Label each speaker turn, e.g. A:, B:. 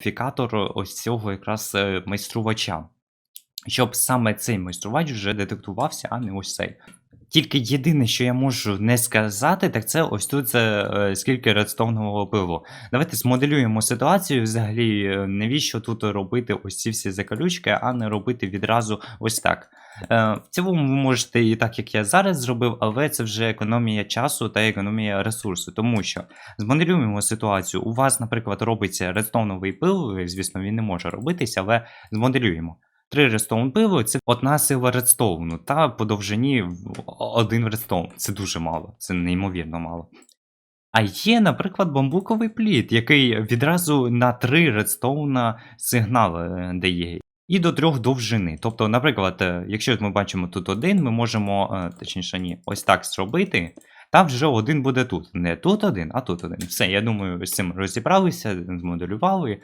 A: ідентифікатор ось цього якраз е, майструвача. Щоб саме цей майструвач вже детектувався, а не ось цей. Тільки єдине, що я можу не сказати, так це ось тут це, е, скільки редстоунового пилу. Давайте змоделюємо ситуацію взагалі, е, навіщо тут робити ось ці всі закалючки, а не робити відразу ось так. Е, В цілому ви можете і так, як я зараз зробив, але це вже економія часу та економія ресурсу, тому що змоделюємо ситуацію. У вас, наприклад, робиться редстоуновий пил, звісно, він не може робитися, але змоделюємо. Три редстоун пиво це одна сила редстоуну, та по довжині один редстоун. Це дуже мало, це неймовірно мало. А є, наприклад, бамбуковий плід, який відразу на три редстоуна сигнал е, дає. І до трьох довжини. Тобто, наприклад, е, якщо ми бачимо тут один, ми можемо, е, точніше, ні, ось так зробити. Та вже один буде тут. Не тут один, а тут один. Все, я думаю, з цим розібралися, змоделювали.